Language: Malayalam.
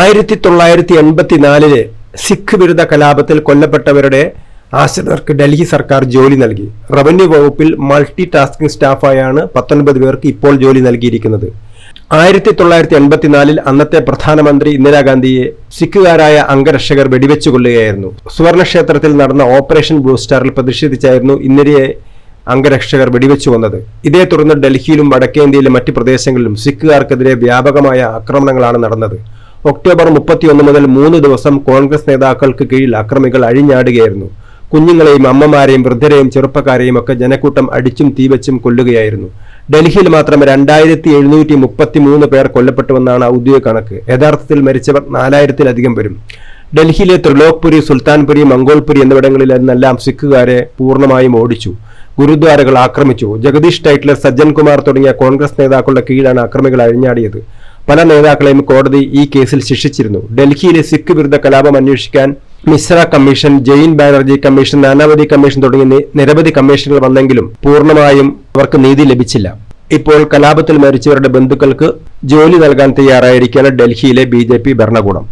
ആയിരത്തി തൊള്ളായിരത്തി എൺപത്തിനാലിൽ സിഖ് വിരുദ്ധ കലാപത്തിൽ കൊല്ലപ്പെട്ടവരുടെ ആശ്രിതർക്ക് ഡൽഹി സർക്കാർ ജോലി നൽകി. റവന്യൂ വകുപ്പിൽ മൾട്ടി ടാസ്കിംഗ് സ്റ്റാഫായാണ് പത്തൊൻപത് പേർക്ക് ഇപ്പോൾ ജോലി നൽകിയിരിക്കുന്നത്. ആയിരത്തി തൊള്ളായിരത്തി എൺപത്തിനാലിൽ അന്നത്തെ പ്രധാനമന്ത്രി ഇന്ദിരാഗാന്ധിയെ സിഖുകാരായ അംഗരക്ഷകർ വെടിവെച്ചു കൊല്ലുകയായിരുന്നു സുവർണക്ഷേത്രത്തിൽ നടന്ന ഓപ്പറേഷൻ ബ്ലൂ സ്റ്റാറിൽ പ്രതിഷേധിച്ചായിരുന്നു ഇന്ദിരയെ അംഗരക്ഷകർ വെടിവെച്ചു വന്നത് ഇതേ തുടർന്ന് ഡൽഹിയിലും വടക്കേന്ത്യയിലും മറ്റ് പ്രദേശങ്ങളിലും സിഖുകാർക്കെതിരെ വ്യാപകമായ ആക്രമണങ്ങളാണ് നടന്നത്. ഒക്ടോബർ മുപ്പത്തിയൊന്ന് മുതൽ മൂന്ന് ദിവസം കോൺഗ്രസ് നേതാക്കൾക്ക് കീഴിൽ അക്രമികൾ അഴിഞ്ഞാടുകയായിരുന്നു. കുഞ്ഞുങ്ങളെയും അമ്മമാരെയും വൃദ്ധരെയും ചെറുപ്പക്കാരെയും ഒക്കെ ജനക്കൂട്ടം അടിച്ചും തീവച്ചും കൊല്ലുകയായിരുന്നു. ഡൽഹിയിൽ മാത്രം രണ്ടായിരത്തി എഴുന്നൂറ്റി മുപ്പത്തി മൂന്ന് പേർ കൊല്ലപ്പെട്ടുവെന്നാണ് ഔദ്യോഗിക കണക്ക്. യഥാർത്ഥത്തിൽ മരിച്ചവർ നാലായിരത്തിലധികം വരും. ഡൽഹിയിലെ ത്രിലോക്പുരി സുൽത്താൻപുരി മംഗോൾപുരി എന്നിവിടങ്ങളിൽ നിന്നെല്ലാം സിഖുകാരെ പൂർണമായും ഓടിച്ചു. ഗുരുദ്വാരകൾ ആക്രമിച്ചു. ജഗദീഷ് ടൈറ്റ്ലർ സജ്ജൻ കുമാർ തുടങ്ങിയ കോൺഗ്രസ് നേതാക്കളുടെ കീഴിലാണ് അക്രമികൾ അഴിഞ്ഞാടിയത്. പല നേതാക്കളെയും കോടതി ഈ കേസിൽ ശിക്ഷിച്ചിരുന്നു. ഡൽഹിയിലെ സിഖ് വിരുദ്ധ കലാപം അന്വേഷിക്കാൻ Mishra commission Jain Banerjee commission Nanavati commission തുടങ്ങിയ നിരവധി കമ്മീഷനുകൾ വന്നെങ്കിലും പൂർണമായും അവർക്ക് നീതി ലഭിച്ചില്ല. ഇപ്പോൾ കലാപത്തിൽ മരിച്ചവരുടെ ബന്ധുക്കൾക്ക് ജോലി നൽകാൻ തയ്യാറായിരിക്കുകയാണ് ഡൽഹിയിലെ ബി ഭരണകൂടം.